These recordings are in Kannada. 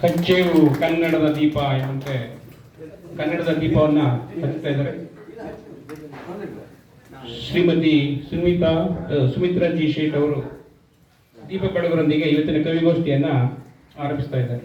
ಕಚ್ಚೇವು ಕನ್ನಡದ ದೀಪ ಎಂಬಂತೆ ಕನ್ನಡದ ದೀಪವನ್ನ ಹಚ್ಚುತ್ತಾ ಇದ್ದಾರೆ. ಶ್ರೀಮತಿ ಸುಮಿತಾ ಸುಮಿತ್ರಾ ಜಿ ಶೇಟ್ ಅವರು ದೀಪ ಬೆಳಗರೊಂದಿಗೆ ಇವತ್ತಿನ ಕವಿಗೋಷ್ಠಿಯನ್ನ ಆರಂಭಿಸ್ತಾ ಇದ್ದಾರೆ.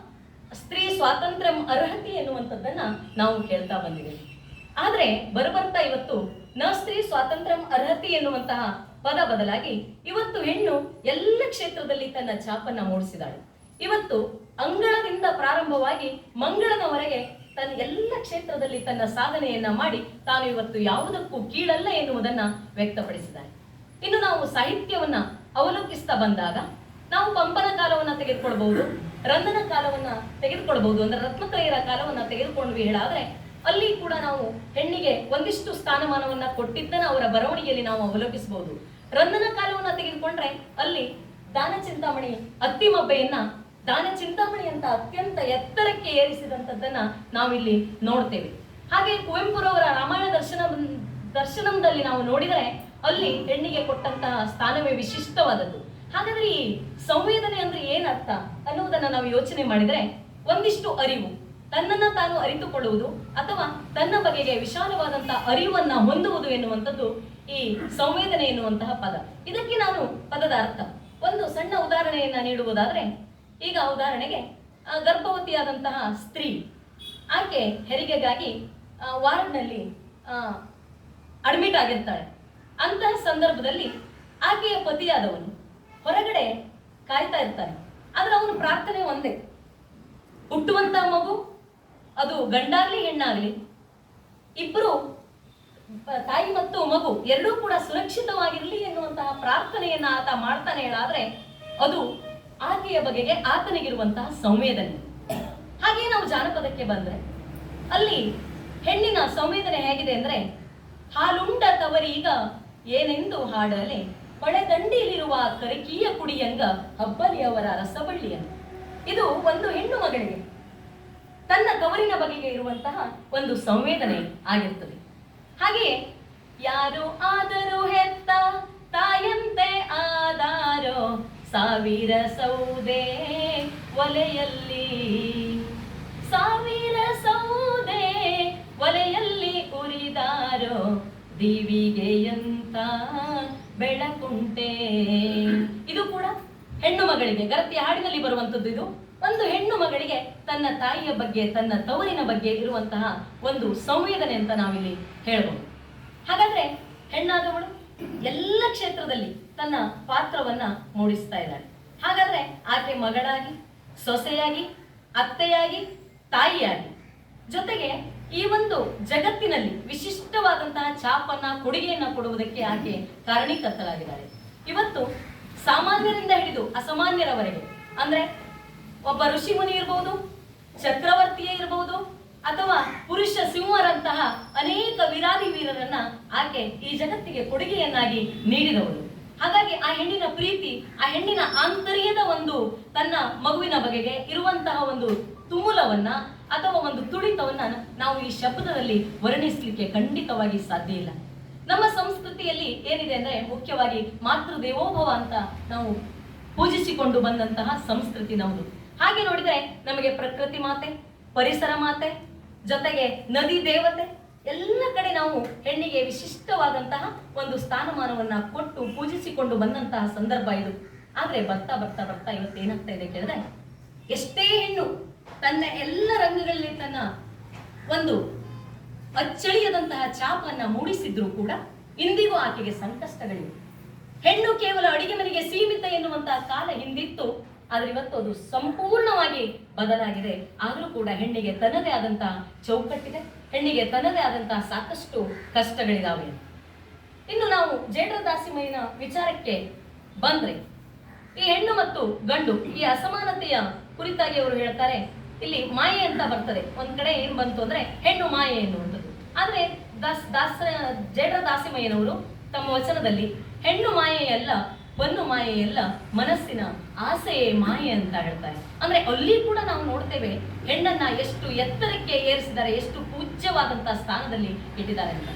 ಸ್ವಾತಂತ್ರ್ಯ ಅರ್ಹತೆ ಎನ್ನುವಂಥದ್ದನ್ನ ನಾವು ಕೇಳ್ತಾ ಬಂದಿದ್ದೇವೆ. ಆದ್ರೆ ಬರಬರ್ತಾ ಇವತ್ತು ನ ಸ್ತ್ರೀ ಸ್ವಾತಂತ್ರ್ಯ ಅರ್ಹತೆ ಎನ್ನುವಂತಹ ಪದ ಬದಲಾಗಿ ಇವತ್ತು ಹೆಣ್ಣು ಎಲ್ಲ ಕ್ಷೇತ್ರದಲ್ಲಿ ತನ್ನ ಛಾಪನ್ನ ಮೂಡಿಸಿದಾಳೆ. ಇವತ್ತು ಅಂಗಳದಿಂದ ಪ್ರಾರಂಭವಾಗಿ ಮಂಗಳನವರೆಗೆ ತನ್ನ ಎಲ್ಲ ಕ್ಷೇತ್ರದಲ್ಲಿ ತನ್ನ ಸಾಧನೆಯನ್ನ ಮಾಡಿ ತಾನು ಇವತ್ತು ಯಾವುದಕ್ಕೂ ಕೀಳಲ್ಲ ಎನ್ನುವುದನ್ನ ವ್ಯಕ್ತಪಡಿಸಿದ್ದಾರೆ ಇನ್ನು ನಾವು ಸಾಹಿತ್ಯವನ್ನ ಅವಲೋಕಿಸ್ತಾ ಬಂದಾಗ ನಾವು ಪಂಪನ ಕಾಲವನ್ನ ತೆಗೆದುಕೊಳ್ಬಹುದು ರಂಗನ ಕಾಲವನ್ನ ತೆಗೆದುಕೊಳ್ಬಹುದು. ಅಂದ್ರೆ ರತ್ನತ್ರಯರ ಕಾಲವನ್ನ ತೆಗೆದುಕೊಂಡ್ವಿ ಹೇಳಾದ್ರೆ, ಅಲ್ಲಿ ಕೂಡ ನಾವು ಹೆಣ್ಣಿಗೆ ಒಂದಿಷ್ಟು ಸ್ಥಾನಮಾನವನ್ನ ಕೊಟ್ಟಿದ್ದನ್ನ ಅವರ ಬರವಣಿಗೆಯಲ್ಲಿ ನಾವು ಅವಲೋಕಿಸಬಹುದು. ರಂಧನ ಕಾಲವನ್ನ ತೆಗೆದುಕೊಂಡ್ರೆ ಅಲ್ಲಿ ದಾನ ಚಿಂತಾಮಣಿ ಅತ್ತಿಮಬ್ಬೆಯನ್ನ ದಾನ ಚಿಂತಾಮಣಿ ಅಂತ ಅತ್ಯಂತ ಎತ್ತರಕ್ಕೆ ಏರಿಸಿದಂಥದ್ದನ್ನ ನಾವಿಲ್ಲಿ ನೋಡ್ತೇವೆ. ಹಾಗೆ ಕುವೆಂಪುರವರ ರಾಮಾಯಣ ದರ್ಶನ, ದರ್ಶನಂದಲ್ಲಿ ನಾವು ನೋಡಿದರೆ ಅಲ್ಲಿ ಹೆಣ್ಣಿಗೆ ಕೊಟ್ಟಂತಹ ಸ್ಥಾನವೇ ವಿಶಿಷ್ಟವಾದದ್ದು. ಹಾಗಾದ್ರೆ ಈ ಸಂವೇದನೆ ಅಂದ್ರೆ ಏನರ್ಥ ಅನ್ನುವುದನ್ನು ನಾವು ಯೋಚನೆ ಮಾಡಿದ್ರೆ ಒಂದಿಷ್ಟು ಅರಿವು, ತನ್ನನ್ನ ತಾನು ಅರಿತುಕೊಳ್ಳುವುದು ಅಥವಾ ತನ್ನ ಬಗೆಗೆ ವಿಶಾಲವಾದಂತಹ ಅರಿವನ್ನ ಹೊಂದುವುದು ಎನ್ನುವಂಥದ್ದು ಈ ಸಂವೇದನೆ ಎನ್ನುವಂತಹ ಪದ. ಇದಕ್ಕೆ ನಾನು ಪದದ ಅರ್ಥ. ಒಂದು ಸಣ್ಣ ಉದಾಹರಣೆಯನ್ನ ನೀಡುವುದಾದ್ರೆ, ಈಗ ಉದಾಹರಣೆಗೆ ಗರ್ಭವತಿಯಾದಂತಹ ಸ್ತ್ರೀ, ಆಕೆ ಹೆರಿಗೆಗಾಗಿ ವಾರ್ಡ್ನಲ್ಲಿ ಅಡ್ಮಿಟ್ ಆಗಿರ್ತಾಳೆ. ಅಂತಹ ಸಂದರ್ಭದಲ್ಲಿ ಆಕೆಯ ಪತಿಯಾದವನು ಹೊರಗಡೆ ಕಾಯ್ತಾ ಇರ್ತಾನೆ ಆದ್ರೆ ಅವನು ಪ್ರಾರ್ಥನೆ ಒಂದೇ. ಹುಟ್ಟುವಂತ ಮಗು, ಅದು ಗಂಡಾಗ್ಲಿ ಹೆಣ್ಣಾಗ್ಲಿ ಇಬ್ಬರು ತಾಯಿ ಮತ್ತು ಮಗು ಎರಡೂ ಕೂಡ ಸುರಕ್ಷಿತವಾಗಿರಲಿ ಎನ್ನುವಂತಹ ಪ್ರಾರ್ಥನೆಯನ್ನ ಆತ ಮಾಡ್ತಾನೆ ಹೇಳಾದ್ರೆ ಅದು ಆಕೆಯ ಬಗೆಗೆ ಆತನಿಗಿರುವಂತಹ ಸಂವೇದನೆ. ಹಾಗೆ ನಾವು ಜಾನಪದಕ್ಕೆ ಬಂದ್ರೆ, ಅಲ್ಲಿ ಹೆಣ್ಣಿನ ಸಂವೇದನೆ ಹೇಗಿದೆ ಅಂದ್ರೆ ಹಾಲುಂಡ ತವರೀಗ ಏನೆಂದು ಹಾಡಲೆ ಪಳೆದಂಡಿಲಿರುವ ಕರಿಕೀಯ ಕುಡಿಯಂಗ ಹಬ್ಬಲಿಯವರ ರಸಬಳ್ಳಿಯಂಗ ಇದು ಒಂದು ಹೆಣ್ಣು ಮಗಳಿಗೆ. ತನ್ನ ತವರಿನ ಬಗೆಗೆ ಇರುವಂತಹ ಒಂದು ಸಂವೇದನೆ ಆಗಿರ್ತದೆ. ಹಾಗೆಯೇ, ಯಾರು ಆದರೂ ಹೆತ್ತ ತಾಯಂತೆ ಆದಾರೋ, ಸಾವಿರ ಸೌದೆ ಒಲೆಯಲ್ಲಿ. ಸಾವಿರ ಸೌದೆ ಒಲೆಯಲ್ಲಿ ಉರಿದಾರೋ ದೀವಿಗೆಯಂತ ಬೆಳಕುಂಟೆ ಇದು ಕೂಡ ಹೆಣ್ಣು ಮಗಳಿಗೆ, ಗರತಿ ಹಾಡಿನಲ್ಲಿ ಬರುವಂತದ್ದು ಇದು. ಒಂದು ಹೆಣ್ಣು ಮಗಳಿಗೆ ತನ್ನ ತಾಯಿಯ ಬಗ್ಗೆ, ತನ್ನ ತವರಿನ ಬಗ್ಗೆ ಇರುವಂತಹ ಒಂದು ಸಂವೇದನೆ ಅಂತ ನಾವಿಲ್ಲಿ ಹೇಳ್ಬೋದು. ಹಾಗಾದ್ರೆ ಹೆಣ್ಣಾದವಳು ಎಲ್ಲ ಕ್ಷೇತ್ರದಲ್ಲಿ ತನ್ನ ಪಾತ್ರವನ್ನ ಮೂಡಿಸ್ತಾ ಇದ್ದಾಳೆ. ಹಾಗಾದ್ರೆ ಆಕೆ ಮಗಳಾಗಿ, ಸೊಸೆಯಾಗಿ, ಅತ್ತೆಯಾಗಿ, ತಾಯಿಯಾಗಿ. ಜೊತೆಗೆ ಈ ಒಂದು ಜಗತ್ತಿನಲ್ಲಿ ವಿಶಿಷ್ಟವಾದಂತಹ ಛಾಪನ್ನ ಕೊಡುಗೆಯನ್ನ ಕೊಡುವುದಕ್ಕೆ ಆಕೆ ಕಾರಣೀಕರ್ತರಾಗಿದ್ದಾರೆ ಇವತ್ತು ಸಾಮಾನ್ಯರಿಂದ ಹಿಡಿದು ಅಸಾಮಾನ್ಯರವರೆಗೆ, ಅಂದ್ರೆ ಒಬ್ಬ ಋಷಿ ಮುನಿ ಇರಬಹುದು ಚಕ್ರವರ್ತಿಯೇ ಇರಬಹುದು ಅಥವಾ ಪುರುಷ ಸಿಂಹರಂತಹ ಅನೇಕ ವಿರಾದಿ ವೀರರನ್ನ ಆಕೆ ಈ ಜಗತ್ತಿಗೆ ಕೊಡುಗೆಯನ್ನಾಗಿ ನೀಡಿದವರು ಹಾಗಾಗಿ ಆ ಹೆಣ್ಣಿನ ಪ್ರೀತಿ, ಆ ಹೆಣ್ಣಿನ ಆಂತರ್ಯದ ಒಂದು ತನ್ನ ಮಗುವಿನ ಬಗೆಗೆ ಇರುವಂತಹ ಒಂದು ತುಮುಲವನ್ನ ಅಥವಾ ಒಂದು ತುಳಿತವನ್ನ ನಾವು ಈ ಶಬ್ದದಲ್ಲಿ ವರ್ಣಿಸಲಿಕ್ಕೆ ಖಂಡಿತವಾಗಿ ಸಾಧ್ಯ ಇಲ್ಲ. ನಮ್ಮ ಸಂಸ್ಕೃತಿಯಲ್ಲಿ ಏನಿದೆ ಅಂದ್ರೆ ಮುಖ್ಯವಾಗಿ ಮಾತೃ ದೇವೋಭವ ಅಂತ ನಾವು ಪೂಜಿಸಿಕೊಂಡು ಬಂದಂತಹ ಸಂಸ್ಕೃತಿ ನಮ್ದು. ಹಾಗೆ ನೋಡಿದ್ರೆ ನಮಗೆ ಪ್ರಕೃತಿ ಮಾತೆ, ಪರಿಸರ ಮಾತೆ, ಜೊತೆಗೆ ನದಿ ದೇವತೆ, ಎಲ್ಲ ಕಡೆ ನಾವು ಹೆಣ್ಣಿಗೆ ವಿಶಿಷ್ಟವಾದಂತಹ ಒಂದು ಸ್ಥಾನಮಾನವನ್ನ ಕೊಟ್ಟು ಪೂಜಿಸಿಕೊಂಡು ಬಂದಂತಹ ಸಂದರ್ಭ ಇದು. ಆದ್ರೆ ಬರ್ತಾ ಬರ್ತಾ ಬರ್ತಾ ಇವತ್ತು ಏನಾಗ್ತಾ ಇದೆ ಕೇಳಿದ್ರೆ, ಎಷ್ಟೇ ಹೆಣ್ಣು ತನ್ನ ಎಲ್ಲ ರಂಗಗಳಲ್ಲಿ ತನ್ನ ಒಂದು ಅಚ್ಚಳಿಯದಂತಹ ಚಾಪನ್ನ ಮೂಡಿಸಿದ್ರು ಕೂಡ ಇಂದಿಗೂ ಆಕೆಗೆ ಸಂಕಷ್ಟಗಳಿವೆ. ಹೆಣ್ಣು ಕೇವಲ ಅಡಿಗೆ ಮನೆಗೆ ಸೀಮಿತ ಎನ್ನುವಂತಹ ಕಾಲ ಹಿಂದಿತ್ತು, ಆದ್ರೆ ಇವತ್ತು ಅದು ಸಂಪೂರ್ಣವಾಗಿ ಬದಲಾಗಿದೆ. ಆದರೂ ಕೂಡ ಹೆಣ್ಣಿಗೆ ತನ್ನದೇ ಆದಂತಹ ಚೌಕಟ್ಟಿದೆ, ಹೆಣ್ಣಿಗೆ ತನ್ನದೇ ಆದಂತಹ ಸಾಕಷ್ಟು ಕಷ್ಟಗಳಿದಾವೆ ಇನ್ನು ನಾವು ಜೇಡ್ರ ದಾಸಿಮಯ್ಯನ ವಿಚಾರಕ್ಕೆ ಬಂದ್ರೆ ಈ ಹೆಣ್ಣು ಮತ್ತು ಗಂಡು ಈ ಅಸಮಾನತೆಯ ಕುರಿತಾಗಿ ಅವರು ಹೇಳ್ತಾರೆ, ಇಲ್ಲಿ ಮಾಯೆ ಅಂತ ಬರ್ತದೆ. ಒಂದ್ ಕಡೆ ಏನ್ ಬಂತು ಅಂದ್ರೆ ಹೆಣ್ಣು ಮಾಯೆ ಎನ್ನುವಂಥದ್ದು. ಆದ್ರೆ ದಾಸ್, ದಾಸ, ಜೇಡ್ರ ದಾಸಿಮಯ್ಯನವರು ತಮ್ಮ ವಚನದಲ್ಲಿ ಹೆಣ್ಣು ಮಾಯೆಯಲ್ಲ ಬನ್ನು ಮಾಯೆಯಲ್ಲ ಮನಸ್ಸಿನ ಆಸೆಯೇ ಮಾಯೆ ಅಂತ ಹೇಳ್ತಾರೆ. ಅಂದ್ರೆ ಅಲ್ಲಿ ಕೂಡ ನಾವು ನೋಡ್ತೇವೆ ಹೆಣ್ಣನ್ನ ಎಷ್ಟು ಎತ್ತರಕ್ಕೆ ಏರಿಸಿದ್ದಾರೆ, ಎಷ್ಟು ಪೂಜ್ಯವಾದಂತಹ ಸ್ಥಾನದಲ್ಲಿ ಇಟ್ಟಿದ್ದಾರೆ ಅಂತ.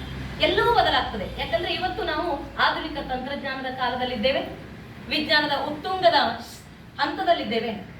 ಎಲ್ಲವೂ ಬದಲಾಗ್ತದೆ. ಯಾಕಂದ್ರೆ ಇವತ್ತು ನಾವು ಆಧುನಿಕ ತಂತ್ರಜ್ಞಾನದ ಕಾಲದಲ್ಲಿದ್ದೇವೆ. ವಿಜ್ಞಾನದ ಉತ್ತುಂಗದ ಹಂತದಲ್ಲಿದ್ದೇವೆ.